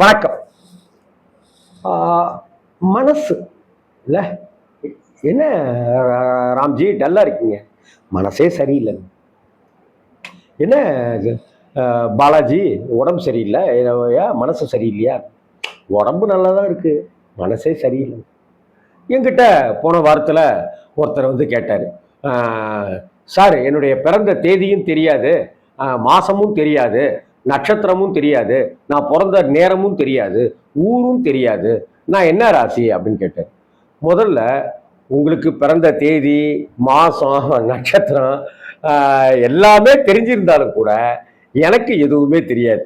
வணக்கம். மனசு. இல்லை என்ன ராம்ஜி டல்லாக இருக்கீங்க. மனசே சரியில்லை. என்ன பாலாஜி உடம்பு சரியில்லை. மனசு சரியில்லையா? உடம்பு நல்லா தான் இருக்குது மனசே சரியில்லை. என்கிட்ட போன வாரத்தில் ஒருத்தர் வந்து கேட்டார். சார் என்னுடைய பிறந்த தேதியும் தெரியாது. மாதமும் தெரியாது. நட்சத்திரமும் தெரியாது. நான் பிறந்த நேரமும் தெரியாது. ஊரும் தெரியாது. நான் என்ன ராசி அப்படின்னு கேட்டேன். முதல்ல உங்களுக்கு பிறந்த தேதி மாதம் நட்சத்திரம் எல்லாமே தெரிஞ்சிருந்தாலும் கூட எனக்கு எதுவுமே தெரியாது.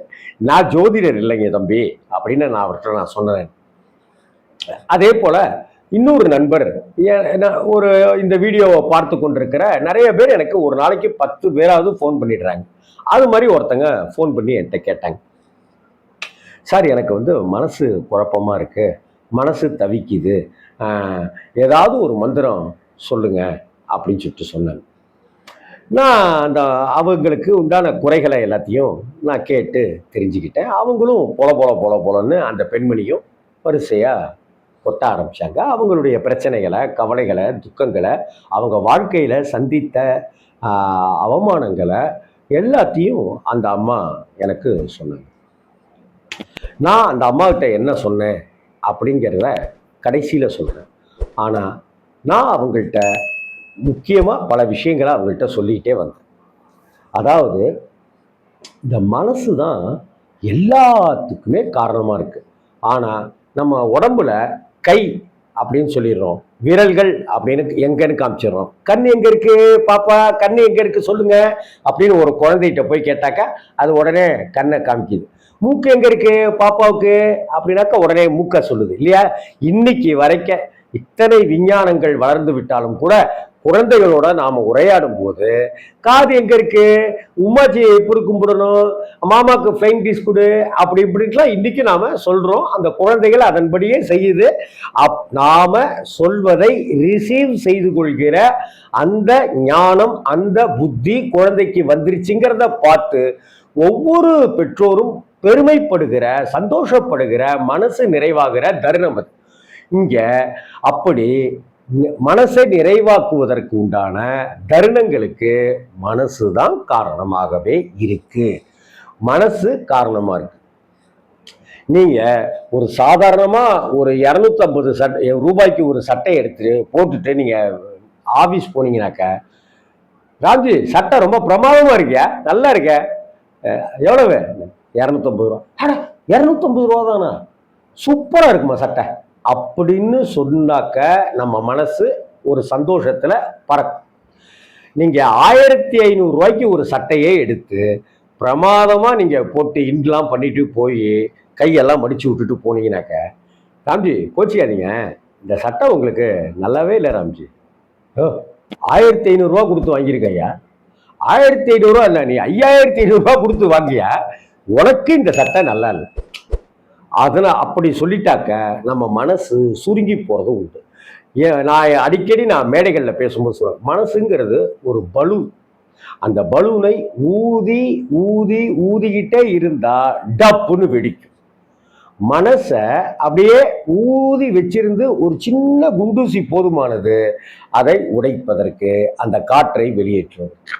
நான் ஜோதிடர் இல்லைங்க தம்பி அப்படின்னு நான் அவர்கிட்ட நான் சொன்னேன். அதே போல் இன்னொரு நண்பர் ஒரு இந்த வீடியோவை பார்த்து கொண்டிருக்கிற நிறைய பேர் எனக்கு ஒரு நாளைக்கு பத்து பேராவது ஃபோன் பண்ணிடுறாங்க. அது மாதிரி ஒருத்தங்க ஃபோன் பண்ணி என்கிட்ட கேட்டாங்க. சார் எனக்கு வந்து மனசு குழப்பமா இருக்குது மனசு தவிக்குது. ஏதாவது ஒரு மந்திரம் சொல்லுங்க அப்படின்னு சொல்லிட்டு சொன்னாங்க. நான் அந்த அவங்களுக்கு உண்டான குறைகளை எல்லாத்தையும் நான் கேட்டு தெரிஞ்சுக்கிட்டேன். அவங்களும் பொல பொல பொல பொலன்னு அந்த பெண்மணியும் வரிசையாக கொட்ட ஆரம்பிச்சாங்க. அவங்களுடைய பிரச்சனைகளை கவலைகளை துக்கங்களை அவங்க வாழ்க்கையில் சந்தித்த அவமானங்களை எல்லாத்தையும் அந்த அம்மா எனக்கு சொன்னாங்க. நான் அந்த அம்மாக்கிட்ட என்ன சொன்னேன் அப்படிங்கிறத கடைசியில் சொல்கிறேன் ஆனால் நான் அவங்கள்ட்ட முக்கியமாக பல விஷயங்களை அவங்கள்ட்ட சொல்லிக்கிட்டே வந்தேன். அதாவது இந்த மனசு தான் எல்லாத்துக்குமே காரணமாக இருக்குது ஆனால் நம்ம உடம்புல கை அப்படின்னு சொல்லிடுறோம். விரல்கள் அப்படின்னு எங்கன்னு காமிச்சிடுறோம். கண் எங்க இருக்கு? பாப்பா கண் எங்க இருக்கு சொல்லுங்க. அப்படின்னு ஒரு குழந்தைகிட்ட போய் கேட்டாக்கா அது உடனே கண்ணை காமிக்குது. மூக்கு எங்க இருக்கு? பாப்பாவுக்கு? அப்படின்னாக்கா உடனே மூக்க சொல்லுது. இல்லையா? இன்னைக்கு வரைக்கும் இத்தனை விஞ்ஞானங்கள் வளர்ந்து விட்டாலும் கூட குழந்தைகளோட நாம் உரையாடும் போது காது எங்க இருக்கு? உமாச்சி எப்படி கும்பிடணும்? மாமாவுக்கு ஃப்ளைங் டீஸ் கொடு அப்படி இப்படின்லாம் இன்னைக்கு நாம சொல்றோம். அந்த குழந்தைகள் அதன்படியே செய்யுது. அப் நாம சொல்வதை ரிசீவ் செய்து கொள்கிற அந்த ஞானம் அந்த புத்தி குழந்தைக்கு வந்துருச்சுங்கிறத பார்த்து ஒவ்வொரு பெற்றோரும் பெருமைப்படுகிற சந்தோஷப்படுகிற மனசு நிறைவாகிற தருணம் அது. இங்க அப்படி மனசை நிறைவாக்குவதற்கு உண்டான தருணங்களுக்கு மனசு தான் காரணமாகவே இருக்கு. மனசு காரணமா இருக்கு. நீங்க ஒரு சாதாரணமா ஒரு இரநூத்தம்பது சட்டை ரூபாய்க்கு ஒரு சட்டை எடுத்து போட்டுட்டு நீங்க ஆஃபீஸ் போனீங்கனாக்க ராம்ஜி சட்டை ரொம்ப பிரமாதமா இருக்கியா? நல்லா இருக்க. எவ்வளவு? இரநூத்தம்பது ரூபா. அட இரநூத்தம்பது ரூபா தானா? சூப்பராக இருக்குமா சட்டை? அப்படின்னு சொன்னாக்க நம்ம மனசு ஒரு சந்தோஷத்தில் பறக்கும். நீங்கள் ஆயிரத்தி ஐநூறுரூவாய்க்கு ஒரு சட்டையே எடுத்து பிரமாதமாக நீங்கள் போட்டு இன்லாம் பண்ணிட்டு போய் கையெல்லாம் மடித்து விட்டுட்டு போனீங்கனாக்க ராம்ஜி கோச்சிக்காதீங்க. இந்த சட்டை உங்களுக்கு நல்லாவே இல்லை ராம்ஜி. ஓ ஆயிரத்தி ஐநூறுரூவா கொடுத்து வாங்கியிருக்க ஐயா. ஆயிரத்தி ஐநூறுரூவா இல்லை நீ ஐயாயிரத்தி ஐநூறுரூவா கொடுத்து வாங்கியா? உனக்கு இந்த சட்டை நல்லா இல்லை. அதில் அப்படி சொல்லிட்டாக்க நம்ம மனசு சுருங்கி போகிறது உண்டு. ஏன் நான் அடிக்கடி நான் மேடைகளில் பேசும்போது சொல்லுவேன் மனசுங்கிறது ஒரு பலூன். அந்த பலூனை ஊதி ஊதி ஊதிக்கிட்டே இருந்தால் டப்புன்னு வெடிக்கும். மனசை அப்படியே ஊதி வச்சிருந்து ஒரு சின்ன குண்டூசி போதுமானது அதை உடைப்பதற்கு அந்த காற்றை வெளியேற்றுவதற்கு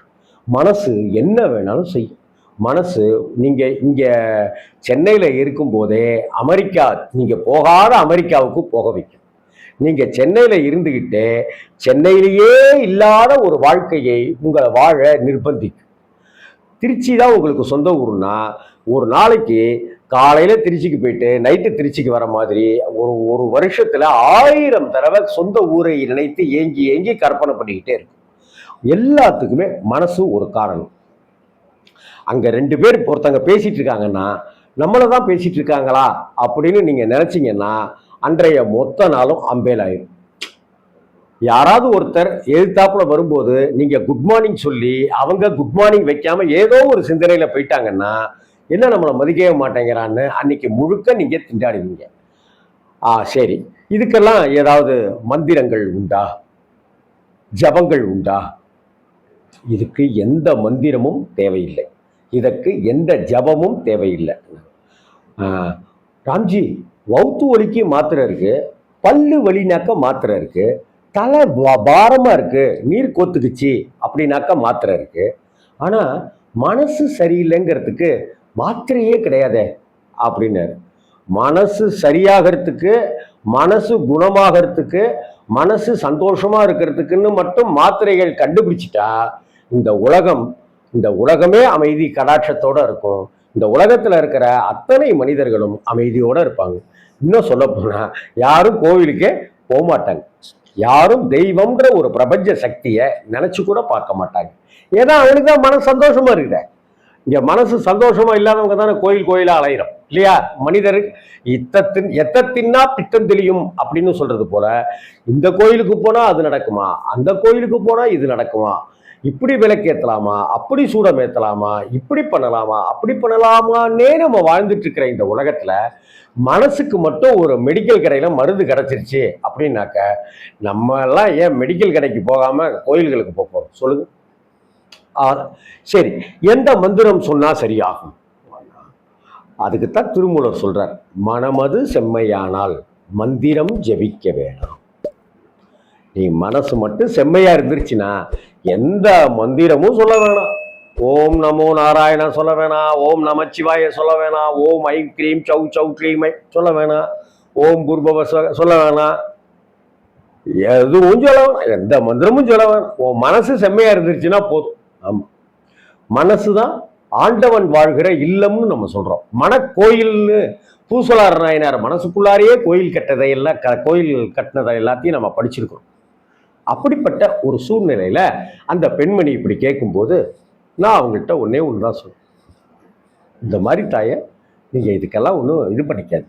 மனசு என்ன வேணாலும் செய்யும். மனசு நீங்கள் இங்கே சென்னையில் இருக்கும்போதே அமெரிக்கா நீங்கள் போகாத அமெரிக்காவுக்கு போக வைக்கும். நீங்கள் சென்னையில் இருந்துக்கிட்டு சென்னையிலேயே இல்லாத ஒரு வாழ்க்கையை உங்களை வாழ நிர்பந்திக்கும். திருச்சி தான் உங்களுக்கு சொந்த ஊர்னா ஒரு நாளைக்கு காலையில் திருச்சிக்கு போயிட்டு நைட்டு திருச்சிக்கு வர மாதிரி ஒரு ஒரு வருஷத்தில் ஆயிரம் தடவை சொந்த ஊரை நினைத்து ஏங்கி ஏங்கி கற்பனை பண்ணிக்கிட்டே இருக்கும். எல்லாத்துக்குமே மனசு ஒரு காரணம். அங்க ரெண்டு பேர் ஒருத்தங்க பேசிட்டு இருக்காங்கன்னா நம்மளை தான் பேசிட்டு இருக்காங்களா அப்படின்னு நீங்க நினைச்சீங்கன்னா அன்றைய மொத்த நாளும் அம்பேல் ஆயிரும். யாராவது ஒருத்தர் எழுத்தாப்புல வரும்போது நீங்க குட் மார்னிங் சொல்லி அவங்க குட் மார்னிங் வைக்காம ஏதோ ஒரு சிந்தனையில போயிட்டாங்கன்னா என்ன நம்மளை மதிக்கவே மாட்டேங்கிறான்னு அன்னைக்கு முழுக்க நீங்க திண்டாடுவீங்க. ஆ சரி. இதுக்கெல்லாம் ஏதாவது மந்திரங்கள் உண்டா? ஜபங்கள் உண்டா? இதுக்கு எந்த மந்திரமும் தேவையில்லை. இதற்கு எந்த ஜபமும் தேவையில்லை. ராம்ஜி வவுத்து வலிக்கு மாத்திரை இருக்கு பல்லு வலினாக்க மாத்திரை இருக்கு தலை பாரமாக இருக்குது இருக்கு நீர் கோத்துக்குச்சு அப்படின்னாக்கா மாத்திரை இருக்கு. ஆனால் மனசு சரியில்லைங்கிறதுக்கு மாத்திரையே கிடையாதே அப்படின்னாரு. மனசு சரியாகிறதுக்கு மனசு குணமாகிறதுக்கு மனசு சந்தோஷமாக இருக்கிறதுக்குன்னு மட்டும் மாத்திரைகள் கண்டுபிடிச்சிட்டா இந்த உலகம் இந்த உலகமே அமைதி கடாட்சத்தோடு இருக்கும். இந்த உலகத்தில் இருக்கிற அத்தனை மனிதர்களும் அமைதியோடு இருப்பாங்க. இன்னும் சொல்ல போனால் யாரும் கோவிலுக்கே போக மாட்டாங்க. யாரும் தெய்வம்ன்ற ஒரு பிரபஞ்ச சக்தியை நினச்சி கூட பார்க்க மாட்டாங்க. ஏன்னா அவனுக்கு தான் மன சந்தோஷமா இருக்குதே. இங்கே மனசு சந்தோஷமா இல்லாதவங்க தானே கோயில் கோயிலாக அலையிறோம். இல்லையா? மனிதர் இத்தத்தின் எத்தத்தின்னா பித்தம் தெளியும் அப்படின்னு சொல்றது போல இந்த கோயிலுக்கு போனால் அது நடக்குமா? அந்த கோயிலுக்கு போனால் இது நடக்குமா? இப்படி விளக்கேத்தலாமா? அப்படி சூடம் ஏற்றலாமா இப்படி பண்ணலாமா? அப்படி பண்ணலாமான்னே நம்ம வாழ்ந்துட்டு இருக்கிற இந்த உலகத்தில் மனசுக்கு மட்டும் ஒரு மெடிக்கல் கடையில் மருந்து கிடச்சிருச்சு அப்படின்னாக்க நம்ம எல்லாம் ஏன் மெடிக்கல் கடைக்கு போகாமல் கோயில்களுக்கு போகிறோம் சொல்லுங்கள் சொல்லுங்க. சரி. எந்த மந்திரம் சொன்னால் சரியாகும்? அதுக்குத்தான் திருமூலர் சொல்கிறார் மனமது செம்மையானால் மந்திரம் ஜெபிக்க வேணாம். நீ மனசு மட்டும் செம்மையாக இருந்துருச்சுன்னா எந்த மந்திரமும் சொல்ல வேணாம். ஓம் நமோ நாராயணா சொல்ல வேணாம். ஓம் நமச்சிவாய சொல்ல வேணாம். ஓம் ஐ க்ரீம் சௌ சௌ க்ளீம் ஐ சொல்ல வேணாம். ஓம் பூர்பவ சொல்ல வேணாம். எதுவும் சொல்ல வேணாம். எந்த மந்திரமும் சொல்ல வேணாம். உன் மனசு செம்மையா இருந்துருச்சுன்னா போதும். ஆமா. மனசு தான் ஆண்டவன் வாழ்கிற இல்லம்னு நம்ம சொல்றோம். மனக்கோயில்னு பூசலார் நாயனார் மனசுக்குள்ளாரையே கோயில் கட்டதை எல்லாம் க கோயில் கட்டினதை எல்லாத்தையும் நம்ம படிச்சிருக்கிறோம். அப்படிப்பட்ட ஒரு சூழ்நிலையில் அந்த பெண்மணி இப்படி கேட்கும்போது நான் அவங்கள்ட்ட ஒன்றே ஒன்று தான் சொல்லுவேன் இந்த மாதிரி தாயை நீங்கள் இதுக்கெல்லாம் ஒன்றும் இது பண்ணிக்காது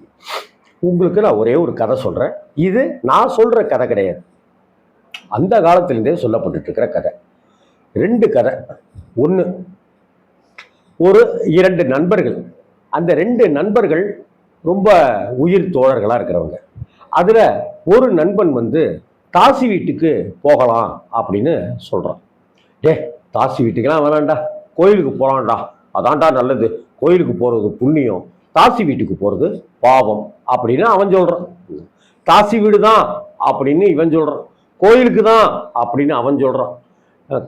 உங்களுக்கு நான் ஒரே ஒரு கதை சொல்கிறேன் இது நான் சொல்கிற கதை கிடையாது. அந்த காலத்திலேருந்தே சொல்லப்பட்டுருக்கிற கதை. ரெண்டு கதை. ஒன்று ஒரு இரண்டு நண்பர்கள். அந்த ரெண்டு நண்பர்கள் ரொம்ப உயிர் தோழர்களாக இருக்கிறவங்க. அதில் ஒரு நண்பன் வந்து தாசி வீட்டுக்கு போகலாம் அப்படின்னு சொல்கிறான் டே தாசி வீட்டுக்கெல்லாம் வேணாண்டா கோயிலுக்கு போகலாம்டா அதான்டா நல்லது. கோயிலுக்கு போகிறது புண்ணியம். தாசி வீட்டுக்கு போகிறது பாவம் அப்படின்னு அவன் சொல்கிறான் தாசி வீடு தான் அப்படின்னு இவன் சொல்கிறான் கோயிலுக்கு தான் அப்படின்னு அவன் சொல்கிறான்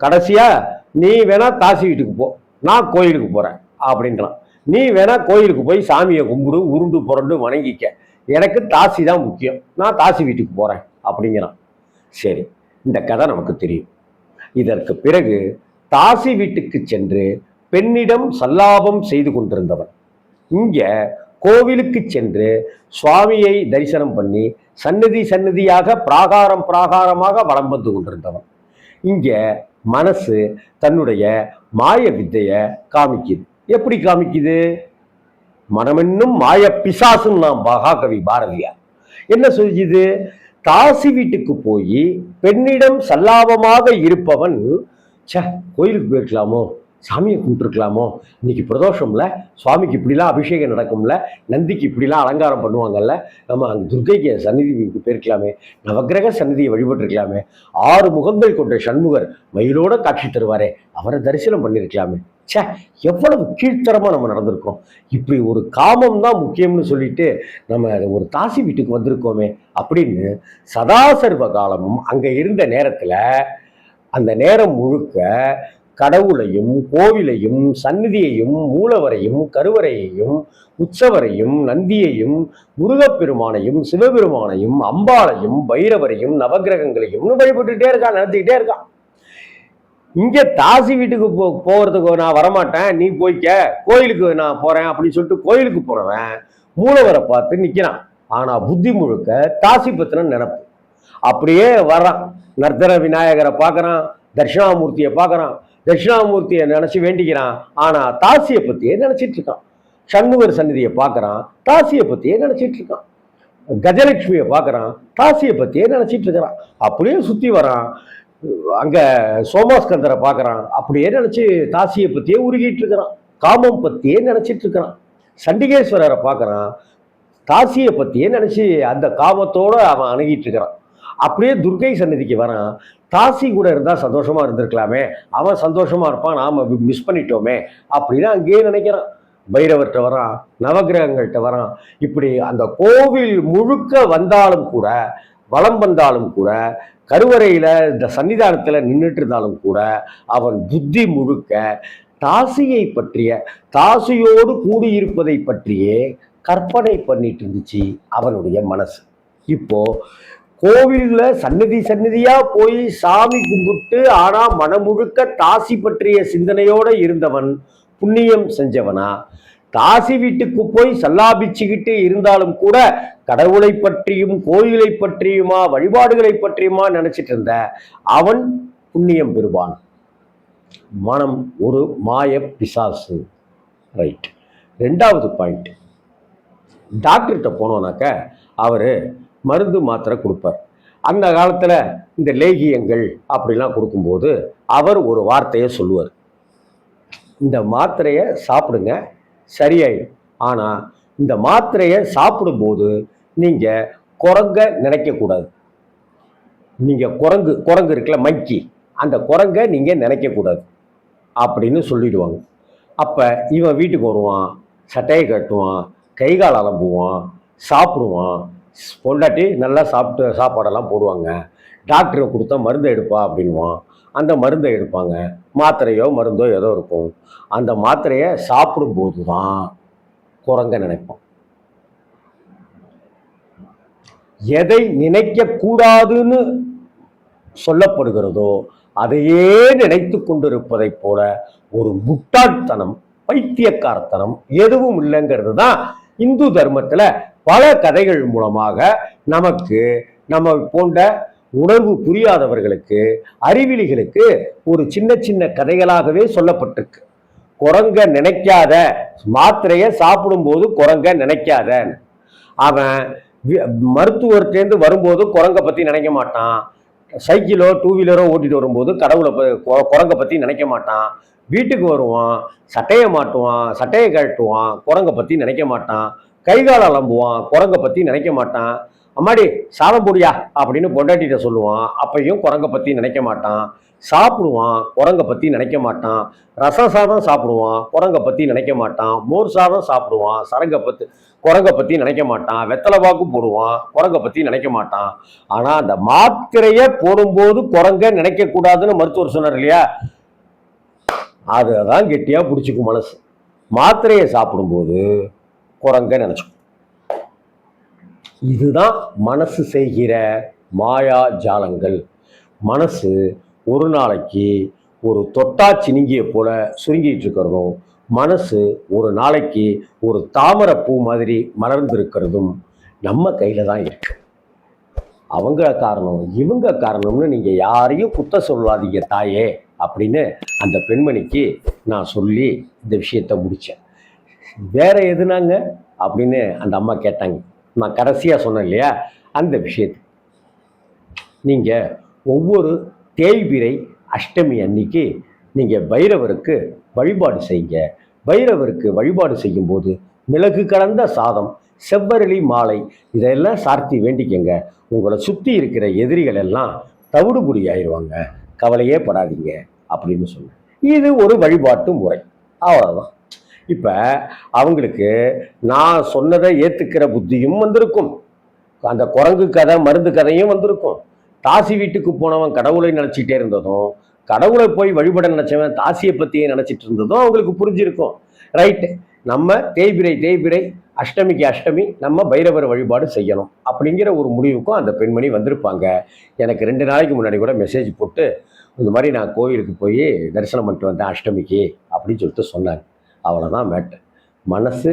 கடைசியாக நீ வேணா தாசி வீட்டுக்கு போ. நான் கோயிலுக்கு போகிறேன் அப்படின்றான். நீ வேணா கோயிலுக்கு போய் சாமியை கும்பிடு உருண்டு புரண்டு வணங்கிக்க. எனக்கு தாசி தான் முக்கியம். நான் தாசி வீட்டுக்கு போகிறேன் அப்படிங்கிறான். சரி இந்த கதை நமக்கு தெரியும். இதற்கு பிறகு தாசி வீட்டுக்கு சென்று பெண்ணிடம் சல்லாபம் செய்து கொண்டிருந்தவன். இங்க கோவிலுக்கு சென்று சுவாமியை தரிசனம் பண்ணி சன்னதி சன்னதியாக பிராகாரம் பிராகாரமாக வலம் வந்து கொண்டிருந்தவன். இங்க மனசு தன்னுடைய மாய வித்தையை காமிக்குது. எப்படி காமிக்குது? மனமென்னும் மாய பிசாசுன்னு நாம் மகாகவி பாரதியார். என்ன சொல்லுது தாசி வீட்டுக்கு போய் பெண்ணிடம் சல்லாபமாக இருப்பவன் ச கோயிலுக்கு போயிருக்கலாமோ? சாமியை கும்பிட்டுருக்கலாமோ? இன்றைக்கி பிரதோஷம்ல சுவாமிக்கு இப்படிலாம் அபிஷேகம் நடக்கும்ல நந்திக்கு இப்படிலாம் அலங்காரம் பண்ணுவாங்கல்ல நம்ம அந்த துர்க்கைக்கு சந்நிதிக்கு போயிருக்கலாமே நவக்கிரக சந்நிதியை வழிபட்டிருக்கலாமே ஆறு முகங்கள் கொண்ட சண்முகர் மயிலோட காட்சி தருவாரே அவரை தரிசனம் பண்ணியிருக்கலாமே. ச்சே எவ்வளவு கீழ்த்தரமாக நம்ம நடந்திருக்கோம். இப்படி ஒரு காமம் தான் முக்கியம்னு சொல்லிட்டு நம்ம ஒரு தாசி வீட்டுக்கு வந்திருக்கோமே அப்படின்னு சதாசர்வ காலமும் அங்கே இருந்த நேரத்தில் அந்த நேரம் முழுக்க கடவுளையும் கோவிலையும் சந்நிதியையும் மூலவரையும் கருவறையையும் உற்சவரையும் நந்தியையும் முருகப்பெருமானையும் சிவபெருமானையும் அம்பாளையும் பைரவரையும் நவக்கிரகங்களையும் வழிபட்டுட்டே இருக்கான் நடத்திக்கிட்டே இருக்கான். இங்க தாசி வீட்டுக்கு போ போகிறதுக்கு நான் வரமாட்டேன் நீ போய்க்க கோயிலுக்கு நான் போறேன் அப்படின்னு சொல்லிட்டு கோயிலுக்கு போறவன் மூலவரை பார்த்து நிக்கிறான். ஆனா புத்தி முழுக்க தாசி பத்தின நினப்பு. அப்படியே வர்றான். நர்த்தன விநாயகரை பார்க்கறான் தட்சிணாமூர்த்தியை பார்க்கறான். தட்சிணாமூர்த்தியை நினச்சி வேண்டிக்கிறான். ஆனால் தாசியை பற்றியே நினச்சிட்டு இருக்கான். சண்முகர் சந்நிதியை பார்க்கறான். தாசியை பற்றியே நினச்சிட்டு இருக்கான். கஜலட்சுமியை பார்க்குறான். தாசியை பற்றியே நினச்சிட்டு இருக்கிறான். அப்படியே சுற்றி வரான். அங்கே சோமாஸ்கந்தரை பார்க்கறான். அப்படியே நினச்சி தாசியை பற்றியே உருகிட்டு இருக்கிறான். காமம் பற்றியே நினச்சிட்டு இருக்கிறான். சண்டிகேஸ்வரரை பார்க்கறான். தாசியை பற்றியே நினச்சி அந்த காமத்தோடு அவன் அணுகிட்டு இருக்கிறான். அப்படியே துர்க்கை சன்னதிக்கு வரான். தாசி கூட இருந்தால் சந்தோஷமா இருந்திருக்கலாமே. அவன் சந்தோஷமா இருப்பான் நாம மிஸ் பண்ணிட்டோமே அப்படின்னு அங்கேயே நினைக்கிறான். பைரவர்கிட்ட வரான் நவகிரகங்கள்கிட்ட வரான். இப்படி அந்த கோவில் முழுக்க வந்தாலும் கூட வலம் வந்தாலும் கூட கருவறையில் இந்த சன்னிதானத்தில் நின்றுட்டு இருந்தாலும் கூட அவன் புத்தி முழுக்க தாசியை பற்றிய தாசியோடு கூடியிருப்பதை பற்றியே கற்பனை பண்ணிட்டு இருந்துச்சு அவனுடைய மனசு. இப்போ கோவில்ல சன்னதி சன்னதியா போய் சாமி கும்பிட்டு ஆனா மனமுழுக்க தாசி பற்றிய சிந்தனையோட இருந்தவன் புண்ணியம் செஞ்சவனா. தாசி வீட்டுக்கு போய் சல்லாபிச்சுக்கிட்டு இருந்தாலும் கூட கடவுளை பற்றியும் கோயிலை பற்றியுமா வழிபாடுகளை பற்றியுமா நினைச்சிட்டு இருந்த அவன் புண்ணியம் பெறுவான். மனம் ஒரு மாய பிசாசு. ரைட் ரெண்டாவது பாயிண்ட் டாக்டர்கிட்ட போனோம்னாக்க அவர் மருந்து மாத்திரை கொடுப்பார். அந்த காலத்தில் இந்த லேகியங்கள் அப்படிலாம் கொடுக்கும்போது அவர் ஒரு வார்த்தையை சொல்லுவார். இந்த மாத்திரையை சாப்பிடுங்க சரியாயிடும். ஆனால் இந்த மாத்திரையை சாப்பிடும்போது நீங்கள் குரங்க நினைக்கக்கூடாது. நீங்கள் குரங்கு குரங்கு இருக்குல்ல மங்கி. அந்த குரங்கை நீங்கள் நினைக்கக்கூடாது அப்படின்னு சொல்லிடுவாங்க. அப்போ இவன் வீட்டுக்கு வருவான் சட்டையை கட்டுவான் கை கால் அலம்புவான் சாப்பிடுவான் பொண்டாட்டி நல்லா சாப்பிட்டு சாப்பாடெல்லாம் போடுவாங்க. டாக்டரை கொடுத்தா மருந்தை எடுப்பா அப்படின்வான். அந்த மருந்தை எடுப்பாங்க. மாத்திரையோ மருந்தோ ஏதோ இருக்கும். அந்த மாத்திரையை சாப்பிடும்போது தான் குரங்க நினைப்போம் எதை நினைக்கக்கூடாதுன்னு சொல்லப்படுகிறதோ அதையே நினைத்து கொண்டிருப்பதைப் போல ஒரு முட்டாள்தனம் பைத்தியக்காரத்தனம் எதுவும் இல்லைங்கிறது தான் இந்து தர்மத்தில் பல கதைகள் மூலமாக நமக்கு நம்ம போன்ற உணர்வு புரியாதவர்களுக்கு அறிவிலிகளுக்கு ஒரு சின்ன சின்ன கதைகளாகவே சொல்லப்பட்டிருக்கு. குரங்க நினைக்காத மாத்திரையை சாப்பிடும்போது குரங்க நினைக்காத அவன் வி- மருத்துவர்கிட்டேருந்து வரும்போது குரங்கை பற்றி நினைக்க மாட்டான். சைக்கிளோ டூ வீலரோ ஓட்டிட்டு வரும்போது கடவுளை ப- பற்றி நினைக்க மாட்டான். வீட்டுக்கு வருவான் சட்டையை மாட்டுவான் சட்டையை கழட்டுவான் குரங்கை பற்றி நினைக்க மாட்டான். கை கால் அலம்புவான் குரங்கை பற்றி நினைக்க மாட்டான். அம்மாடி சாதம் போடியா அப்படின்னு பொண்டாட்டிகிட்ட சொல்லுவான். அப்பையும் குரங்கை பற்றி நினைக்க மாட்டான். சாப்பிடுவான் குரங்கை பற்றி நினைக்க மாட்டான். ரசம் சாதம் சாப்பிடுவான் குரங்கை பற்றி நினைக்க மாட்டான். மோர் சாதம் சாப்பிடுவான் சரங்கை பற்றி குரங்கை பற்றி நினைக்க மாட்டான். வெத்தலை பாக்கு போடுவான் குரங்கை பற்றி நினைக்க மாட்டான். ஆனால் அந்த மாத்திரையை போடும்போது குரங்கை நினைக்கக்கூடாதுன்னு மருத்துவர் சொன்னார் இல்லையா? அதுதான் கெட்டியாக பிடிச்சிக்கும் மனசு. மாத்திரையை சாப்பிடும்போது குரங்க நினச்சிக்கும் இதுதான் மனசு செய்கிற மாயா ஜாலங்கள். மனசு ஒரு நாளைக்கு ஒரு தொட்டா சினிங்கிய போல சுருங்கிட்டு இருக்கிறதும் மனசு ஒரு நாளைக்கு ஒரு தாமரை பூ மாதிரி மலர்ந்திருக்கிறதும் நம்ம கையில் தான் இருக்கு. அவங்க காரணம் இவங்க காரணம்னு நீங்கள் யாரையும் குத்த சொல்லாதீங்க தாயே அப்படின்னு அந்த பெண்மணிக்கு நான் சொல்லி இந்த விஷயத்தை முடித்தேன் வேற எதுனாங்க? அப்படின்னு அந்த அம்மா கேட்டாங்க. நான் கடைசியாக சொன்னேன் இல்லையா? அந்த விஷயத்து நீங்கள் ஒவ்வொரு தேய்பிரை அஷ்டமி அன்னைக்கு நீங்கள் பைரவருக்கு வழிபாடு செய்யுங்க பைரவருக்கு வழிபாடு செய்யும்போது மிளகு கலந்த சாதம் செவ்வரளி மாலை இதெல்லாம் சார்த்தி வேண்டிக்கங்க. உங்களை சுற்றி இருக்கிற எதிரிகள் எல்லாம் தவிடுபுடி ஆயிடுவாங்க கவலையே படாதீங்க அப்படின்னு சொன்னேன். இது ஒரு வழிபாட்டு முறை. அவ்வளோதான் இப்போ அவங்களுக்கு நான் சொன்னதை ஏற்றுக்கிற புத்தியும் வந்திருக்கும். அந்த குரங்கு கதை மருந்து கதையும் வந்திருக்கும். தாசி வீட்டுக்கு போனவன் கடவுளை நினச்சிட்டே இருந்ததும் கடவுளை போய் வழிபட நினச்சவன் தாசியை பற்றியே நினச்சிட்டு இருந்ததும் அவங்களுக்கு புரிஞ்சிருக்கும். ரைட்டு நம்ம தேய்பிரை தேய்பிரை அஷ்டமிக்கு அஷ்டமி நம்ம பைரவர் வழிபாடு செய்யணும். அப்படிங்கிற ஒரு முடிவுக்கும் அந்த பெண்மணி வந்திருப்பாங்க. எனக்கு ரெண்டு நாளைக்கு முன்னாடி கூட மெசேஜ் போட்டு இந்த மாதிரி நான் கோயிலுக்கு போய் தரிசனம் பண்ணிட்டு வந்தேன் அஷ்டமிக்கு அப்படின்னு சொல்லிட்டு சொன்னாங்க அவ்வளோதான் மேட்டர் மனசு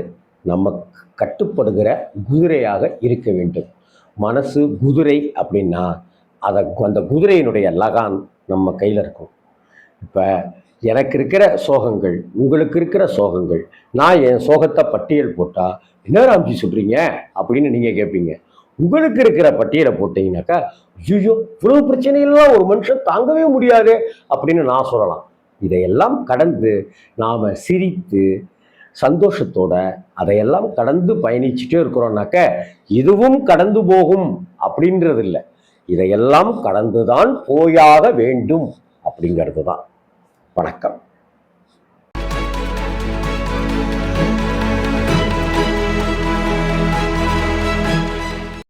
நம்ம கட்டுப்படுகிற குதிரையாக இருக்க வேண்டும். மனசு குதிரை அப்படின்னா அதை அந்த குதிரையினுடைய லகான் நம்ம கையில் இருக்கும். இப்போ எனக்கு இருக்கிற சோகங்கள் உங்களுக்கு இருக்கிற சோகங்கள் நான் என் சோகத்தை பட்டியல் போட்டால் என்ன ராம்ஜி சொல்கிறீங்க அப்படின்னு நீங்கள் கேட்பீங்க உங்களுக்கு இருக்கிற பட்டியலை போட்டீங்கன்னாக்கா ஐயோ இவ்வளவு பிரச்சனையெல்லாம் ஒரு மனுஷன் தாங்கவே முடியாது அப்படின்னு நான் சொல்லலாம். இதையெல்லாம் கடந்து நாம் சிரித்து சந்தோஷத்தோட அதையெல்லாம் கடந்து பயணிச்சுட்டே இருக்கிறோம்னாக்க இதுவும் கடந்து போகும் அப்படின்றது இல்லை இதையெல்லாம் கடந்துதான் போயாக வேண்டும் அப்படிங்கிறது தான் வணக்கம்.